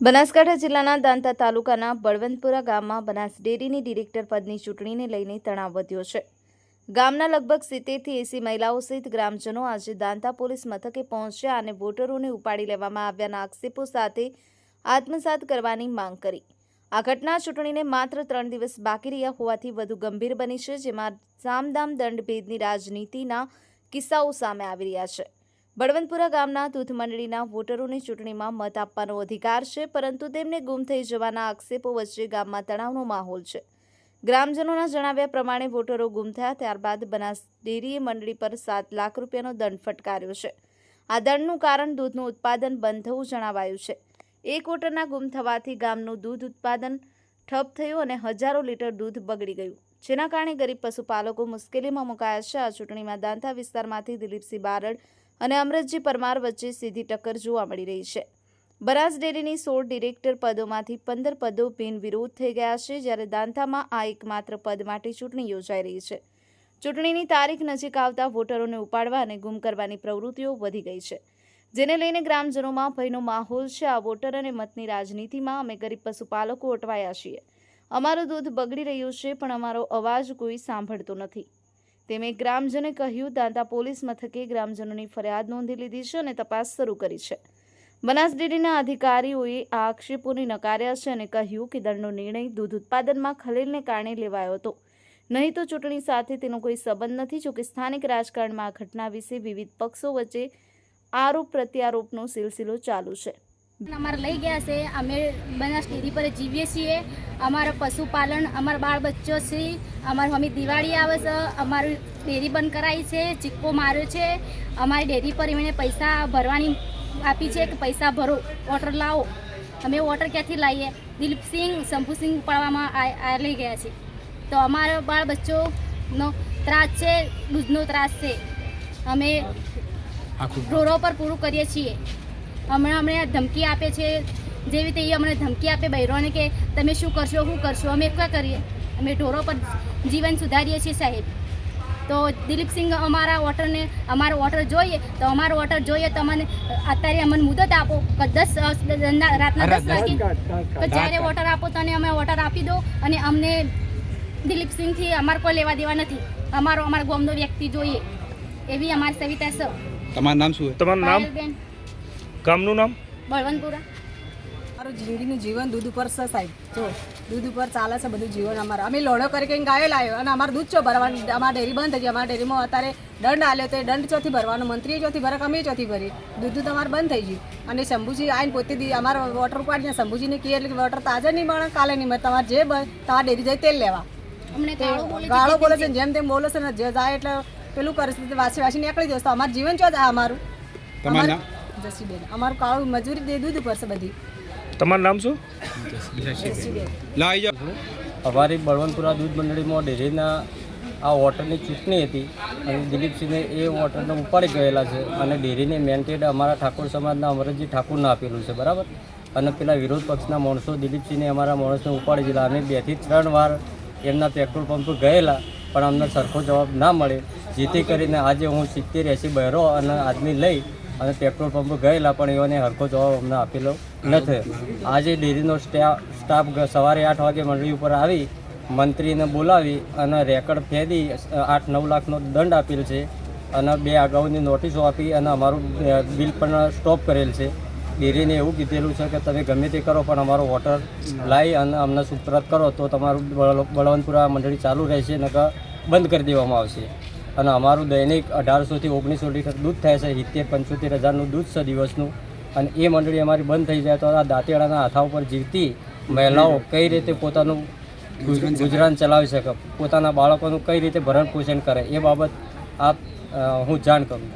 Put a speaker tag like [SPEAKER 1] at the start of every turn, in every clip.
[SPEAKER 1] બનાસકાંઠા જિલ્લાના દાંતા તાલુકાના બળવંતપુરા ગામમાં બનાસ ડેરીની ડિરેક્ટર પદની ચૂંટણીને લઈને તણાવ વધ્યો છે. ગામના લગભગ સિત્તેરથી એસી મહિલાઓ સહિત ગ્રામજનો આજે દાંતા પોલીસ મથકે પહોંચ્યા અને વોટરોને ઉપાડી લેવામાં આવ્યાના આક્ષેપો સાથે આત્મસાત કરવાની માંગ કરી. આ ઘટના ચૂંટણીને માત્ર ત્રણ દિવસ બાકી રહ્યા હોવાથી વધુ ગંભીર બની છે, જેમાં સામદામ દંડ ભેદની રાજનીતિના કિસ્સાઓ સામે આવી રહ્યા છે. બળવંતપુરા ગામના દૂધ મંડળીના વોટરોને ચૂંટણીમાં મત આપવાનો અધિકાર છે, પરંતુ તેમને ગુમ થઈ જવાના આક્ષેપો વચ્ચે ગામમાં તણાવનો માહોલ છે. ગ્રામજનોના જણાવ્યા પ્રમાણે વોટરો ગુમ થયા ત્યારબાદ બનાસ ડેરીએ મંડળી પર સાત લાખ રૂપિયાનો દંડ ફટકાર્યો છે. આ દંડનું કારણ દૂધનું ઉત્પાદન બંધ થવું જણાવાયું છે. એક વોટરના ગુમ થવાથી ગામનું દૂધ ઉત્પાદન ઠપ થયું અને હજારો લીટર દૂધ બગડી ગયું. જેના કારણે ગરીબ પશુપાલકો મુશ્કેલીમાં મુકાયા છે. આ ચૂંટણીમાં દાંતા વિસ્તારમાંથી દિલીપસિંહ બારડ અને અમરતજી પરમાર વચ્ચે સીધી ટક્કર જોવા મળી રહી છે. બરાજ ડેરીની સોળ ડિરેક્ટર પદોમાંથી પંદર પદો બિન વિરોધ થઈ ગયા છે, જ્યારે દાંતામાં આ એકમાત્ર પદ માટે ચૂંટણી યોજાઈ રહી છે. ચૂંટણીની તારીખ નજીક આવતા વોટરોને ઉપાડવા અને ગુમ કરવાની પ્રવૃત્તિઓ વધી ગઈ છે. જેને લઈને ગ્રામજનોમાં ભયનો માહોલ છે. આ વોટર અને મતની રાજનીતિમાં અમે ગરીબ પશુપાલકો અટવાયા છીએ. અમારું દૂધ બગડી રહ્યું છે, પણ અમારો અવાજ કોઈ સાંભળતો નથી. તેમ એક ગ્રામજને કહ્યું, દાંતા પોલીસ મથકે ગ્રામજનોની ફરિયાદ નોંધી લીધી છે અને તપાસ શરૂ કરી છે. બનાસ ડેરીના અધિકારીઓએ આ આક્ષેપોને નકાર્યા છે અને કહ્યું કે દંડનો નિર્ણય દૂધ ઉત્પાદનમાં ખલેલને કારણે લેવાયો હતો. નહીં તો ચૂંટણી સાથે તેનો કોઈ સંબંધ નથી, જોકે સ્થાનિક રાજકારણમાં આ ઘટના વિશે વિવિધ પક્ષો વચ્ચે આરોપ પ્રત્યારોપનો સિલસિલો ચાલુ છે.
[SPEAKER 2] અમારે લઈ ગયા છે. અમે બનાસ ડેરી પર જીવીએ છીએ. અમારા પશુપાલન અમારા બાળ બચ્ચો છે. અમારી મમ્મી દિવાળી આવે છે. અમારું ડેરી બંધ કરાવી છે. ચીક્કો માર્યો છે. અમારી ડેરી પર એમણે પૈસા ભરવાની આપી છે કે પૈસા ભરો વોટર લાવો. અમે વોટર ક્યાંથી લાવીએ? દિલીપસિંહ શંભુસિંહ પાડવામાં આ આ લઈ ગયા છે. તો અમારો બાળ બચ્ચોનો ત્રાસ છે દૂધનો ત્રાસ છે. અમે ઢોરો પર પૂરું કરીએ છીએ. હમણાં અમને ધમકી આપે છે. જેવી રીતે એ અમને ધમકી આપે બૈરોને કે તમે શું કરશો શું કરશો? અમે એકવા કરીએ. અમે ઢોરો પર જીવન સુધારીએ છીએ સાહેબ. તો દિલીપસિંહ અમારા વોટરને અમારો વોટર જોઈએ તો અમારો વોટર જોઈએ તો અમને અત્યારે અમને મુદત આપો. કે દસ રાતના દસ વાગે. તો જ્યારે વોટર આપો તને અમે વોટર આપી દો અને અમને દિલીપસિંહથી અમારે કોઈ લેવા દેવા નથી. અમારો અમારા ગોમનો વ્યક્તિ જોઈએ. એવી અમારી સવિતા સર.
[SPEAKER 3] તમારું નામ શું
[SPEAKER 4] તમારું નામ?
[SPEAKER 2] પાયલબેન.
[SPEAKER 4] ગામનું નામ?
[SPEAKER 2] બળવંતપુરા.
[SPEAKER 5] મારું જિંદગીનું જીવન દૂધ ઉપર છે સાહેબ. જો દૂધ ઉપર ચાલે છે બધું જીવન અમારું. અમે લોડો કરી કરીને ગાયો લાવ્યો અને અમારું દૂધ ચો ભરવાનું? અમારા ડેરી બંધ થઈ ગઈ. અમારા ડેરીમાં અત્યારે દંડ આવ્યો તો એ દંડ ચોથી ભરવાનો મંત્રીએ ચોથી ભરે અમે ચોથી ભરી દૂધ તો તમારે બંધ થઈ ગયું. અને શંભુજી આવીને પોતે દી અમારો વોટર ઉપાડીને શંભુજીને કહીએ એટલે વોટર તાજે નહીં મળે કાલે નહીં મળે. તમારે જે બંધ તમારે ડેરી જઈ તેલ લેવા.
[SPEAKER 2] ગાળો બોલે છે
[SPEAKER 5] જેમ તેમ બોલે છે ને જે જાય એટલે પેલું કરે છે વાસી વાસી નીકળી જશે. અમારું જીવન ચો જાય અમારું.
[SPEAKER 3] તમારું
[SPEAKER 5] જસીબેન. અમારું કાળું મજૂરી દે દૂધ છે બધી.
[SPEAKER 4] તમારું નામ શું?
[SPEAKER 5] જસીબેન.
[SPEAKER 3] લા જાઓ.
[SPEAKER 6] અમારી બળવંતપુરા દૂધ મંડળીમાં ડેરીના આ વોટરની ચૂંટણી હતી અને દિલીપસિંહને એ વોટરને ઉપાડી ગયેલા છે અને ડેરીને મેન્ટેડ અમારા ઠાકોર સમાજના અમરજી ઠાકુરને આપેલું છે બરાબર? અને પેલા વિરોધ પક્ષના માણસો દિલીપસિંહને અમારા માણસને ઉપાડી દીધા. અમે બેથી ત્રણ વાર એમના પેટ્રોલ પંપ ગયેલા પણ અમને સરખો જવાબ ના મળે. જેથી કરીને આજે હું સિત્તેર એસી બહેરો અને આદમી લઈ અને પેટ્રોલ પંપ ગયેલા પણ એઓને હરખો જવાબ અમને આપેલો નથી. આજે ડેરીનો સ્ટાફ સવારે આઠ વાગે મંડળી ઉપર આવી, મંત્રીને બોલાવી અને રેકર્ડ ફેદી આઠ નવ લાખનો દંડ આપેલ છે અને બે અગાઉની નોટિસો આપી અને અમારું બિલ પણ સ્ટોપ કરેલ છે. ડેરીને એવું કીધેલું છે કે તમે ગમે તે કરો પણ અમારો વોટર લાવી અને અમને સુપ્રત કરો તો તમારું બળ- બળવંતપુરા મંડળી ચાલુ રહેશે નકર બંધ કરી દેવામાં આવશે. અને અમારું દૈનિક અઢારસોથી ઓગણીસો લીટર દૂધ થાય છે સિત્તેર પંચોતેર હજારનું દૂધ છે દિવસનું. અને એ મંડળી અમારી બંધ થઈ જાય તો આ દાંતેડાના હાથા ઉપર જીવતી મહિલાઓ કઈ રીતે પોતાનું ગુજરાન ચલાવી. શકે પોતાના બાળકોનું કઈ રીતે ભરણ પોષણ કરે એ બાબત આપ હું જાણ કરું.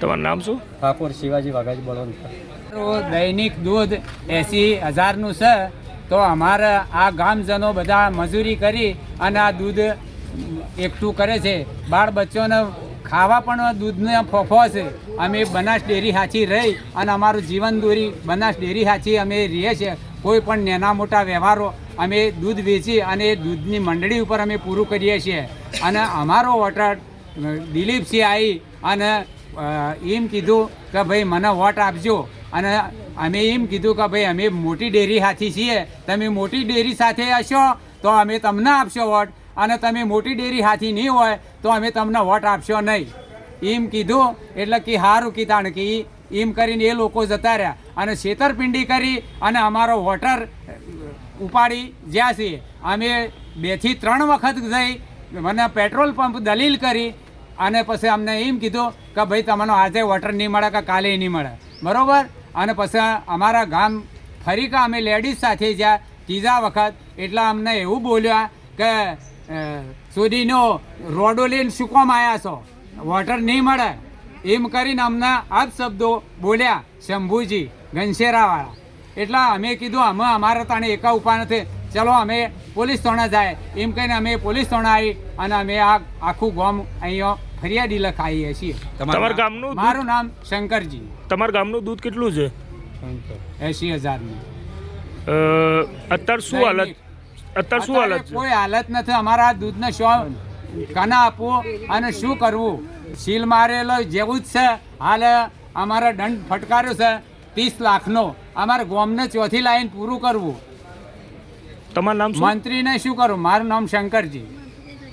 [SPEAKER 4] તમારું નામ શું?
[SPEAKER 6] ઠાકોર શિવાજી વાઘાજી બળવંત
[SPEAKER 7] તો દૈનિક દૂધ એસી હજારનું છે તો અમારા આ ગામજનો બધા મજૂરી કરી અને આ દૂધ એકઠું કરે છે. બાળ બચ્ચોને ખાવા પણ દૂધને ફોફો છે અમે બનાસ ડેરી હાચી રહી અને અમારું જીવન દોરી બનાસ ડેરી હાચી અમે રહીએ છીએ. કોઈ પણ નાના મોટા વ્યવહારો અમે દૂધ વેચી અને દૂધની મંડળી ઉપર અમે પૂરું કરીએ છીએ. અને અમારો વોટર દિલીપસિંહ આવી અને એમ કીધું કે ભાઈ મને વોટ આપજો. અને અમે એમ કીધું કે ભાઈ અમે મોટી ડેરી હાથી છીએ. તમે મોટી ડેરી સાથે હશો તો અમે તમને આપશો વોટ. અને તમે મોટી ડેરી હાથી નહીં હોય, તો અમે તમને વોટ આપશો નહીં. એમ કીધું, એટલે કે સારું કીધાણ કે એમ કરીને એ લોકો જતા રહ્યા. અને છેતરપિંડી કરી અને અમારો વોટર ઉપાડી જ્યાં છીએ અમે બેથી ત્રણ વખત જઈ, મને પેટ્રોલ પંપ દલીલ કરી અને પછી અમને એમ કીધું કે ભાઈ તમને આજે વોટર નહીં મળે કે કાલે નહીં મળે. બરાબર? અને પછી અમારા ગામ ફરીકા અમે લેડીઝ સાથે જ્યાં ત્રીજા વખત, એટલે અમને એવું બોલ્યા કે સુધીનો રોડો લઈને શું કોમ આવ્યા છો. વોટર નહીં મળે. એમ કરીને અમને આ શબ્દો બોલ્યા શંભુજી ઘનશેરાવાળા. એટલે અમે કીધું અમે અમારા તાણે એકા ઉપા નથી. ચલો અમે પોલીસ થોણા જાય. એમ કહીને અમે પોલીસ થોણા આવી અને અમે આ આખું ગામ અહીંયા ફરિયાદી લખાઈએ છીએ.
[SPEAKER 4] તમારા ગામનું
[SPEAKER 7] મારું નામ શંકરજી.
[SPEAKER 4] તમારા ગામનું દૂધ કેટલું છે?
[SPEAKER 7] એસી હજારનું.
[SPEAKER 4] અ, અત્યારે શું હાલત? અત્યારે શું હાલત છે?
[SPEAKER 7] કોઈ હાલત નથી. અમારા દૂધને શું કના આપવું અને શું કરવું? સીલ મારેલો જેવું જ છે. હાલ અમારે દંડ ફટકાર્યો છે. ત્રીસ લાખનો. અમારે ગોમને ચોથી લાઈન પૂરું કરવું.
[SPEAKER 4] તમારું નામ
[SPEAKER 7] મંત્રીને શું કરું? મારું નામ શંકરજી.